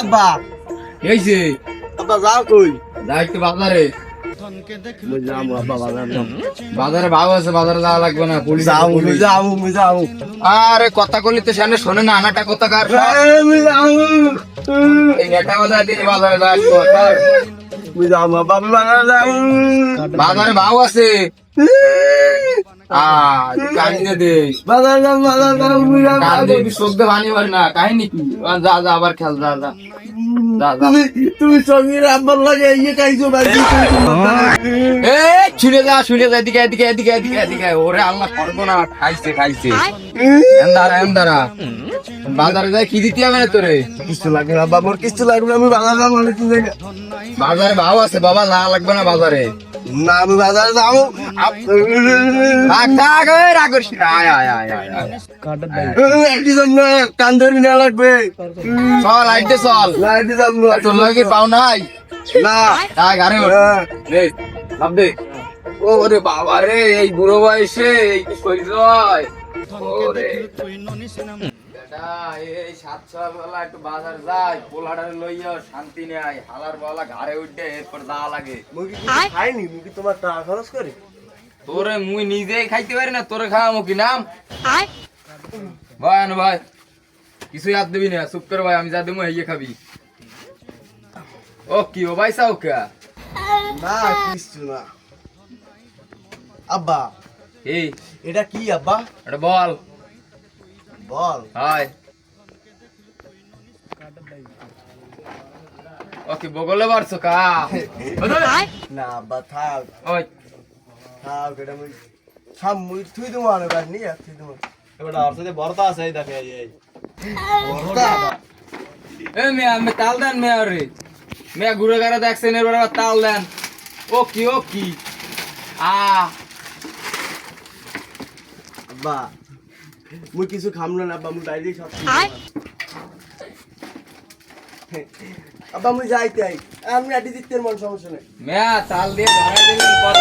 আব্বা। এই যে। আব্বা যাও কই? যাইতে বাজারে। বাজার যাব বাজারে ভাব আছে বাজারে যাওয়া লাগবে না পুলিশ যাও মুই যাও যাও। আরে কথা কলি তো সামনে শোনে না আনাটা কথা কার এই নেটা কথা দিয়ে বাজারে যাওয়া বাজার যাও বাজারে ভাব আছে। বাজার পারে না কাহিনী কি? যা যা আবার খেল যা যা। তুমি তুমি সঙ্গীর আব্বার লাগে ইয়ে খাইছো বাড়ি এ ছুড়ে যা ছুড়ে যা এদিকে এদিকে এদিকে এদিকে এদিকে। ওরে আল্লাহ করব না খাইছে। খাইছে এন্দারা এন্দারা। বাজারে যাই কি দিতে হবে না তোরে? কিছু লাগবে না কিছু না আমি বাজার বাজারে ভাও আছে বাবা যা লাগবে না বাজারে। না আমি বাজার যাব। থাক থাক রাগ করিস না। আয় আয় আয় আয় আয়। একটি জন্য কান ধরে নেওয়া লাগবে। চল আইতে চল। লাইটে যাব তোর লগে পাও নাই? না। নে, দে। ও রে বাবা রে এই বুড়ো বয়সে এই কি করিস ওরে। বেটা, এই সাত ছয় বেলা একটু বাজার যাই পোলাটারে লইয়া শান্তি নেই হালার বলা ঘাড়ে উঠে এরপর যা লাগে। খাইনি? তোমার টাকা খরচ করে? তোরে মুই নিজেই খাইতে পারি না তোরে খাওয়ামো কি নাম? ভাই ভাই কিছু ইয়াদ দিবি না চুপ করে ভাই আমি যা দেবো হেয়ে খাবি। ও কি ও ভাই চাও কে? না কিছু না। আব্বা এই এটা কি আব্বা? এটা বল। বল। হাই। ওকে বগলে বাড়ছো কা? না আব্বা থাক। ওই। থাক এটা মুই থাম মুই থুই দেবো আর এবার নিয়ে থুই দেবো। এবার আর সাথে বর্তা আছে এই দেখে এই এই। এ মিয়া আমি তাল দেন মিয়া রে। মিয়া ঘুরে ঘাড়ে দেখছেন এবার তাল দেন। ও কি ও কি? আ। আব্বা মুই কিছু খাম না আব্বা মুই বাইরে সব আব্বা মুই যাইতে আই। আমি আটি দিতে মন সমস্যা নেই। ম্যা তাল দিয়ে ধরে দিলেন কত